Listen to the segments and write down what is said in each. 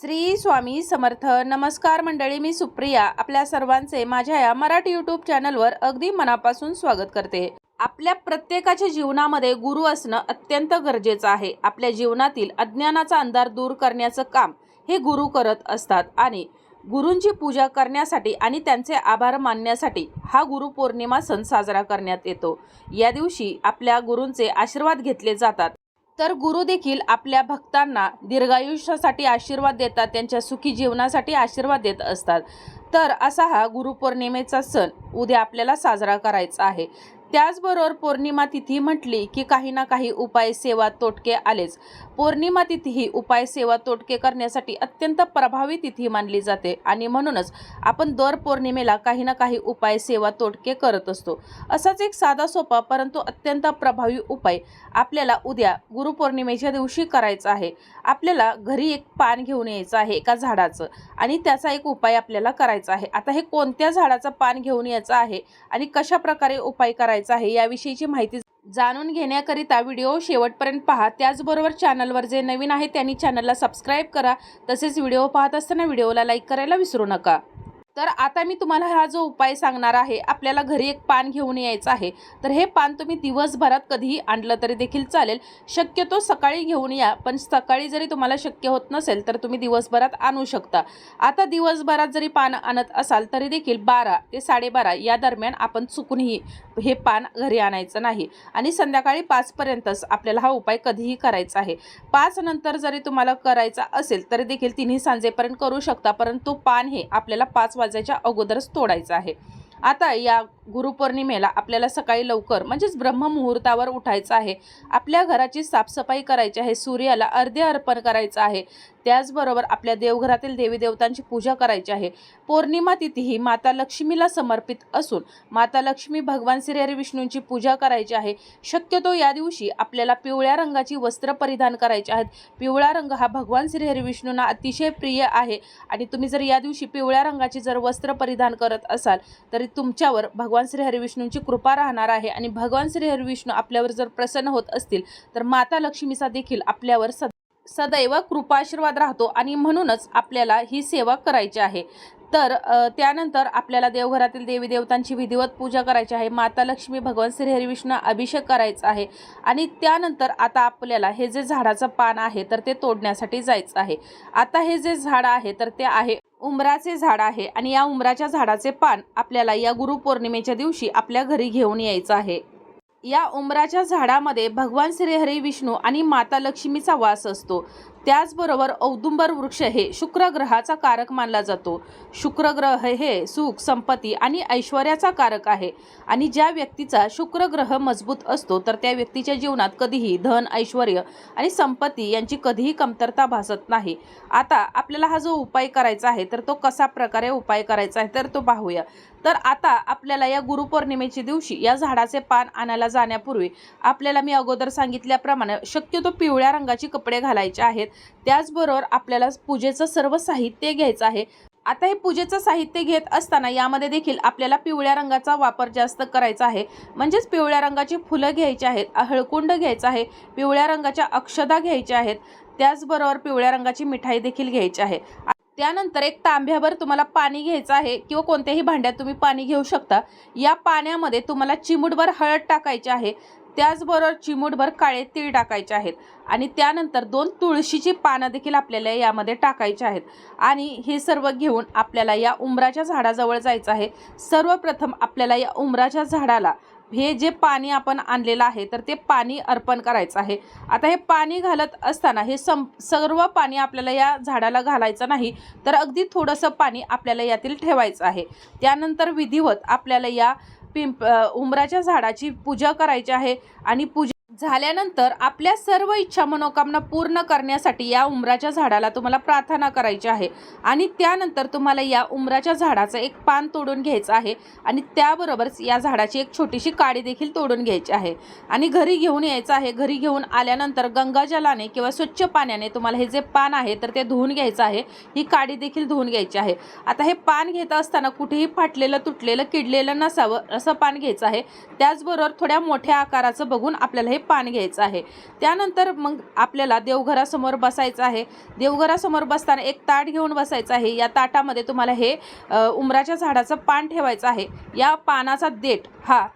श्री स्वामी समर्थ. नमस्कार मंडळी मी सुप्रिया. आपल्या सर्वांचे माझ्या या मराठी यूट्यूब चॅनलवर अगदी मनापासून स्वागत करते. आपल्या प्रत्येकाच्या जीवनामध्ये गुरु असणं अत्यंत गरजेचं आहे. आपल्या जीवनातील अज्ञानाचा अंधार दूर करण्याचं काम हे गुरु करत असतात आणि गुरूंची पूजा करण्यासाठी आणि त्यांचे आभार मानण्यासाठी हा गुरुपौर्णिमा सण साजरा करण्यात येतो. या दिवशी आपल्या गुरूंचे आशीर्वाद घेतले जातात. तर गुरु देखील आपल्या भक्तांना दीर्घायुष्यासाठी आशीर्वाद देतात त्यांच्या सुखी जीवनासाठी आशीर्वाद देत असतात. तर असा हा गुरुपौर्णिमेचा सण उद्या आपल्याला साजरा करायचा आहे. त्याचबरोबर पौर्णिमा तिथी म्हटली की काही ना काही उपाय सेवा तोटके आलेच. पौर्णिमा तिथी ही उपाय सेवा तोटके करण्यासाठी अत्यंत प्रभावी तिथी मानली जाते आणि म्हणूनच आपण दर पौर्णिमेला काही ना काही उपाय सेवा तोटके करत असतो. असाच एक साधा सोपा परंतु अत्यंत प्रभावी उपाय आपल्याला उद्या गुरुपौर्णिमेच्या दिवशी करायचा आहे. आपल्याला घरी एक पान घेऊन यायचं आहे एका झाडाचं आणि त्याचा एक उपाय आपल्याला करायचा आहे. आता हे कोणत्या झाडाचं पान घेऊन यायचं आहे आणि कशा प्रकारे उपाय करायचा आहे याविषयीची माहिती जाणून घेण्याकरिता व्हिडिओ शेवटपर्यंत पहा. त्याचबरोबर चॅनलवर जे नवीन आहे त्यांनी चॅनलला सबस्क्राईब करा. तसेच व्हिडिओ पाहत असताना व्हिडिओला लाईक करायला विसरू नका. तर आता मी तुम्हाला हा जो उपाय सांगणार आहे आपल्याला घरी एक पान घेऊन यायचं आहे. तर हे पान तुम्ही दिवसभरात कधीही आणलं तरी देखील चालेल. शक्यतो सकाळी घेऊन या पण सकाळी जरी तुम्हाला शक्य होत नसेल तर तुम्ही दिवसभरात आणू शकता. आता दिवसभरात जरी पान आणत असाल तरी देखील बारा ते साडेबारा या दरम्यान आपण चुकूनही हे पान घरी आणायचं नाही. आणि संध्याकाळी पाचपर्यंतच आपल्याला हा उपाय कधीही करायचा आहे. पाच नंतर जरी तुम्हाला करायचा असेल तरी देखील तिन्ही सांजेपर्यंत करू शकता परंतु पान हे आपल्याला पाच वाजायच्या अगोदरच तोडायचं आहे. आता या गुरुपौर्णिमेला आपल्याला सकाळी लवकर म्हणजेच ब्रह्ममुहूर्तावर उठायचं आहे. आपल्या घराची साफसफाई करायची आहे. सूर्याला अर्धे अर्पण करायचं आहे. त्याचबरोबर आपल्या देवघरातील देवी देवतांची पूजा करायची आहे. पौर्णिमा तिथी ही माता लक्ष्मीला समर्पित असून माता लक्ष्मी भगवान श्रीहरी विष्णूंची पूजा करायची आहे. शक्यतो या दिवशी आपल्याला पिवळ्या रंगाची वस्त्र परिधान करायची आहेत. पिवळा रंग हा भगवान श्रीहरी विष्णूंना अतिशय प्रिय आहे आणि तुम्ही जर या दिवशी पिवळ्या रंगाची जर वस्त्र परिधान करत असाल तरी तुमच्यावर भगवान श्री हरिविष्णूंची कृपा राहणार आहे आणि भगवान श्री हरिविष्णू आपल्यावर जर प्रसन्न होत असतील तर माता लक्ष्मीचा देखील आपल्यावर सद सदैव कृपाशीर्वाद राहतो आणि म्हणूनच आपल्याला ही सेवा करायची आहे. तर त्यानंतर आपल्याला देवघरातील देवी देवतांची विधिवत पूजा करायची आहे. माता लक्ष्मी भगवान श्रीहरिविष्णू अभिषेक करायचा आहे. आणि त्यानंतर आता आपल्याला हे जे झाडाचं पान आहे तर ते तोडण्यासाठी जायचं आहे. आता हे जे झाड आहे तर ते आहे उंबराचे झाड आहे. आणि या उंबराच्या झाडाचे पान आपल्याला या गुरुपौर्णिमेच्या दिवशी आपल्या घरी घेऊन यायचं आहे. या उंबराच्या झाडामध्ये भगवान श्रीहरी विष्णू आणि माता लक्ष्मीचा वास असतो. त्याचबरोबर औदुंबर वृक्ष हे शुक्र ग्रहाचा कारक मानला जातो. शुक्र ग्रह हे सुख संपत्ती आणि ऐश्वर्याचा कारक आहे. आणि ज्या व्यक्तीचा शुक्र ग्रह मजबूत असतो तर त्या व्यक्तीच्या जीवनात कधीही धन ऐश्वर आणि संपत्ती यांची कधीही कमतरता भासत नाही. आता आपल्याला हा जो उपाय करायचा आहे तर तो कसा प्रकारे उपाय करायचा आहे तर तो पाहूया. तर आता आपल्याला या गुरुपौर्णिमेच्या दिवशी या झाडाचे पान आणायला जाण्यापूर्वी आपल्याला मी अगोदर सांगितल्याप्रमाणे शक्यतो पिवळ्या रंगाचे कपडे घालायचे आहेत. त्याचबरोबर आपल्याला पूजेचं सर्व साहित्य घ्यायचं आहे. आता हे पूजेचं साहित्य घेत असताना यामध्ये देखील आपल्याला पिवळ्या रंगाचा वापर जास्त करायचा आहे. म्हणजेच पिवळ्या रंगाची फुलं घ्यायची आहेत हळकुंड घ्यायचं आहे पिवळ्या रंगाच्या अक्षदा घ्यायच्या आहेत. त्याचबरोबर पिवळ्या रंगाची मिठाई देखील घ्यायची आहे. त्यानंतर एक तांब्याभर तुम्हाला पाणी घ्यायचं आहे किंवा कोणत्याही भांड्यात तुम्ही पाणी घेऊ शकता. या पाण्यामध्ये तुम्हाला चिमूटभर हळद टाकायची आहे. त्याचबरोबर चिमूटभर काळे तीळ टाकायचे आहेत. आणि त्यानंतर दोन तुळशीची पानं देखील आपल्याला यामध्ये टाकायची आहेत. आणि हे सर्व घेऊन आपल्याला या उंबराच्या झाडाजवळ जायचं आहे. सर्वप्रथम आपल्याला या उंबराच्या झाडाला हे जे पाणी आपण आणलेलं आहे तर ते पाणी अर्पण करायचं आहे. आता हे पाणी घालत असताना हे सं सर्व पाणी आपल्याला या झाडाला घालायचं नाही तर अगदी थोडंसं पाणी आपल्याला यातील ठेवायचं आहे. त्यानंतर विधिवत आपल्याला या पिंप उमराच्या उंबराच्या झाडाची पूजा करायची आहे आणि पूजा झाल्यानंतर आपल्या सर्व इच्छा मनोकामना पूर्ण करण्यासाठी या उंबराच्या झाडाला तुम्हाला प्रार्थना करायची आहे. आणि त्यानंतर तुम्हाला या उंबराच्या झाडाचं एक पान तोडून घ्यायचं आहे. आणि त्याबरोबरच या झाडाची एक छोटीशी काडी देखील तोडून घ्यायची आहे. आणि घरी घेऊन यायचं आहे. घरी घेऊन आल्यानंतर गंगाजलाने किंवा स्वच्छ पाण्याने तुम्हाला हे जे पान आहे तर ते धुवून घ्यायचं आहे. ही काडी देखील धुवून घ्यायची आहे. आता हे पान घेत असताना कुठेही फाटलेलं तुटलेलं किडलेलं नसावं असं पान घ्यायचं आहे. त्याचबरोबर थोड्या मोठ्या आकाराचं बघून आपल्याला हे पान घ्यायचं आहे. त्यानंतर मग आपल्याला देवघरासमोर बसायचं आहे. देवघरासमोर बसताना एक ताट घेऊन बसायचं आहे. या ताटामध्ये तुम्हाला हे उमराच्या झाडाचं पान ठेवायचं आहे. या पानाचा देठ हा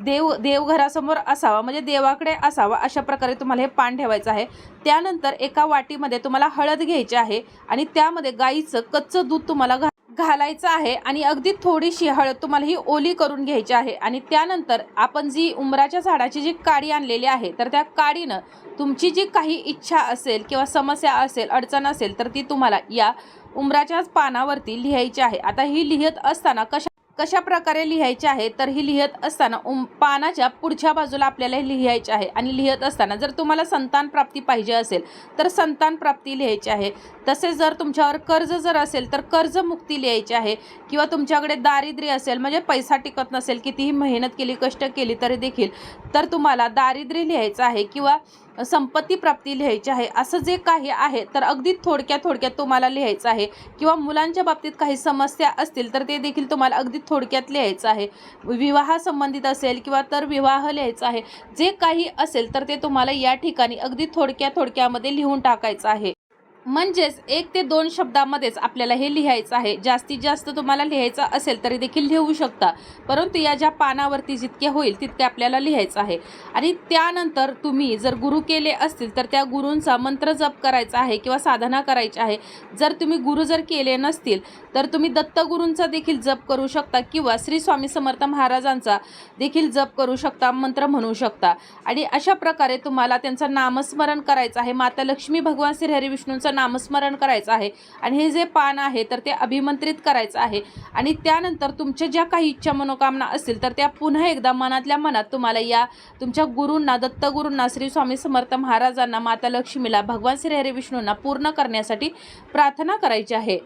देव देवघरासमोर असावा म्हणजे देवाकडे असावा अशा प्रकारे तुम्हाला हे पान ठेवायचं आहे. त्यानंतर एका वाटीमध्ये तुम्हाला हळद घ्यायची आहे आणि त्यामध्ये गाईचं कच्चं दूध तुम्हाला घा घालायचं आहे आणि अगदी थोडीशी हळद तुम्हाला ही ओली करून घ्यायची आहे. आणि त्यानंतर आपण जी उमराच्या झाडाची जी काडी आणलेली आहे तर त्या काडीनं तुमची जी काही इच्छा असेल किंवा समस्या असेल अडचण असेल तर ती तुम्हाला या उमराच्याच पानावरती लिहायची आहे. आता ही लिहित असताना कशा कशा प्रकारे लिहायचे आहे तर ही लिहित असताना उम पानाच्या पुढच्या बाजूला आपल्याला लिहायचे आहे. आणि लिहित असताना जर तुम्हाला संतान प्राप्ती पाहिजे असेल तर संतान प्राप्ती लिहायची आहे. तसेच जर तुमच्यावर कर्ज जर असेल तर कर्जमुक्ती लिहायची आहे. किंवा तुमच्याकडे दारिद्र्य असेल म्हणजे पैसा टिकत नसेल कितीही मेहनत केली कष्ट केली तरी देखील तर तुम्हाला दारिद्र्य लिहायचं आहे. किंवा संपत्ती प्राप्ती लिहायची आहे. असं जे काही आहे तर अगदी थोडक्यात थोडक्यात तुम्हाला लिहायचं आहे. किंवा मुलांच्या बाबतीत काही समस्या असतील तर ते देखील तुम्हाला अगदी थोडक्यात लिहायचं आहे. विवाह संबंधित असेल किंवा तर विवाह लिहायचा आहे. जे काही असेल तर ते तुम्हाला या ठिकाणी अगदी थोडक्या थोडक्यामध्ये लिहून टाकायचं आहे. म्हणजेच एक ते दोन शब्दामध्येच आपल्याला हे लिहायचं आहे. जास्तीत जास्त तुम्हाला लिहायचं असेल तरी देखील लिहू शकता. परंतु या ज्या पानावरती जितके होईल तितके आपल्याला लिहायचं आहे. आणि त्यानंतर तुम्ही जर गुरु केले असतील तर त्या गुरूंचा मंत्र जप करायचा आहे किंवा साधना करायची आहे. जर तुम्ही गुरु जर केले नसतील तर तुम्ही दत्तगुरूंचा देखील जप करू शकता किंवा श्री स्वामी समर्थ महाराजांचा देखील जप करू शकता मंत्र म्हणू शकता. आणि अशा प्रकारे तुम्हाला त्यांचं नामस्मरण करायचं आहे. माता लक्ष्मी भगवान श्री हरी विष्णूंचं नामस्मरण करायचं आहे. आणि हे जे पान आहे तर ते अभिमंत्रित करायचं आहे. आणि त्यानंतर तुमच्या ज्या काही इच्छा मनोकामना असतील तर त्या पुन्हा एकदा मनातल्या मनात तुम्हाला या तुमच्या गुरूंना दत्तगुरूंना श्री स्वामी समर्थ महाराजांना माता लक्ष्मीला भगवान श्री हरी विष्णूंना पूर्ण करण्यासाठी प्रार्थना करायची आहे.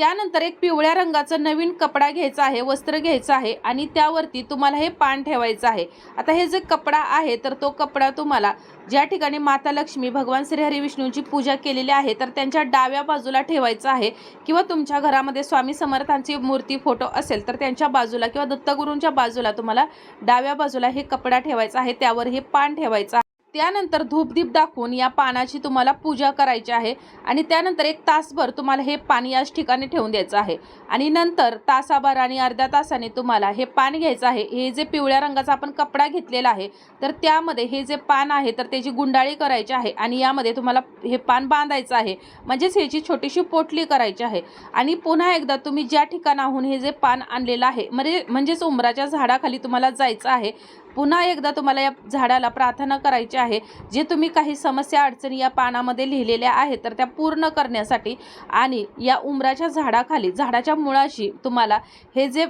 त्यानंतर एक पिवळ्या रंगाचं नवीन कपडा घ्यायचा आहे वस्त्र घ्यायचं आहे आणि त्यावरती तुम्हाला हे पान ठेवायचं आहे. आता हे जे कपडा आहे तर तो कपडा तुम्हाला ज्या ठिकाणी माता लक्ष्मी भगवान श्रीहरी विष्णूंची पूजा केलेली आहे तर त्यांच्या डाव्या बाजूला ठेवायचं आहे किंवा तुमच्या घरामध्ये स्वामी समर्थांची मूर्ती फोटो असेल तर त्यांच्या बाजूला किंवा दत्तगुरूंच्या बाजूला तुम्हाला डाव्या बाजूला हे कपडा ठेवायचा आहे त्यावर हे पान ठेवायचं त्यानंतर धूपदीप दाखवून या पानाची तुम्हाला पूजा करायची आहे आणि त्यानंतर एक तासभर तुम्हाला हे पान याच ठिकाणी ठेवून द्यायचं आहे. आणि नंतर तासाभर आणि अर्ध्या तासाने तुम्हाला हे पान घ्यायचं आहे. हे जे पिवळ्या रंगाचा आपण कपडा घेतलेला आहे तर त्यामध्ये हे जे पान आहे तर त्याची गुंडाळी करायची आहे आणि यामध्ये तुम्हाला हे पान बांधायचं आहे. म्हणजेच ह्याची छोटीशी पोटली करायची आहे. आणि पुन्हा एकदा तुम्ही ज्या ठिकाणाहून हे जे पान आणलेलं आहे म्हणजे म्हणजेच उंबराच्या झाडाखाली तुम्हाला जायचं आहे पुन्हा एकदा तुम्हाला या झाडाला प्रार्थना करायची आहे. जे तुम्ही काही समस्या अडचणी या पानामध्ये लिहिलेल्या आहेत तर त्या पूर्ण करण्यासाठी आणि या उमराच्या झाडाखाली झाडाच्या मुळाशी तुम्हाला हे जे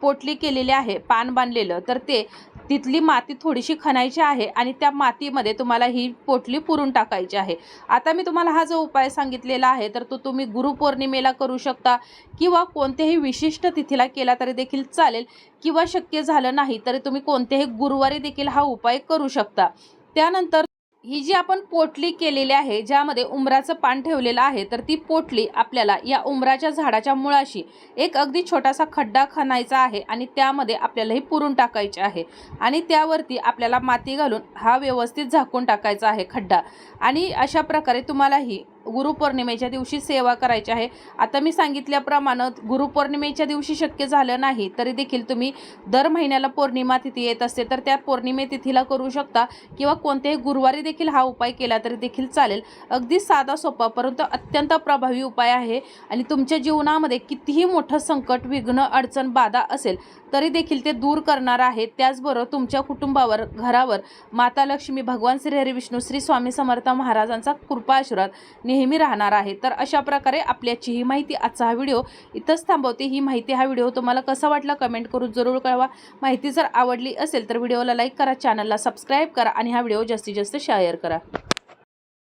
पोटली केलेले आहे पान बांधलेलं तर ते तिथली माती थोडीशी खणायची आहे आणि त्या मातीमध्ये तुम्हाला ही पोटली पुरून टाकायची आहे. आता मी तुम्हाला हा जो उपाय सांगितलेला आहे तर तो तुम्ही गुरुपौर्णिमेला करू शकता किंवा कोणत्याही विशिष्ट तिथीला केला तरी देखील चालेल किंवा शक्य झालं नाही तरी तुम्ही हे गुरुवारी देखील हा उपाय करू शकता. त्यानंतर ही जी आपण पोटली केलेली आहे ज्यामध्ये उमराचं पान ठेवलेलं आहे तर ती पोटली आपल्याला या उमराच्या झाडाच्या मुळाशी एक अगदी छोटासा खड्डा खणायचा आहे आणि त्यामध्ये आपल्याला ही पुरून टाकायचे आहे. आणि त्यावरती आपल्याला माती घालून हा व्यवस्थित झाकून टाकायचा आहे खड्डा. आणि अशा प्रकारे तुम्हाला ही गुरुपौर्णिमेच्या दिवशी सेवा करायची आहे. आता मी सांगितल्याप्रमाणे गुरुपौर्णिमेच्या दिवशी शक्य झालं नाही तरी देखील तुम्ही दर महिन्याला पौर्णिमा तिथी येत असते तर त्या पौर्णिमे तिथीला करू शकता किंवा कोणत्याही गुरुवारी देखील हा उपाय केला तरी देखील चालेल. अगदी साधा सोपा परंतु अत्यंत प्रभावी उपाय आहे आणि तुमच्या जीवनामध्ये कितीही मोठं संकट विघ्न अडचण बाधा असेल तरी देखील ते दूर करणार आहे. त्याचबरोबर तुमच्या कुटुंबावर घरावर माता लक्ष्मी भगवान श्री हरी विष्णू श्री स्वामी समर्थ महाराजांचा कृपा आशीर्वाद नेहमी राहणार आहे. तर अशा प्रकारे आपल्याची ही माहिती आजचा हा व्हिडिओ इथंच थांबवते. ही माहिती हा व्हिडिओ तुम्हाला कसा वाटला कमेंट करून जरूर कळवा. माहिती जर आवडली असेल तर व्हिडिओला लाईक करा चॅनलला सबस्क्राईब करा आणि हा व्हिडिओ जास्तीत जास्त शेअर करा.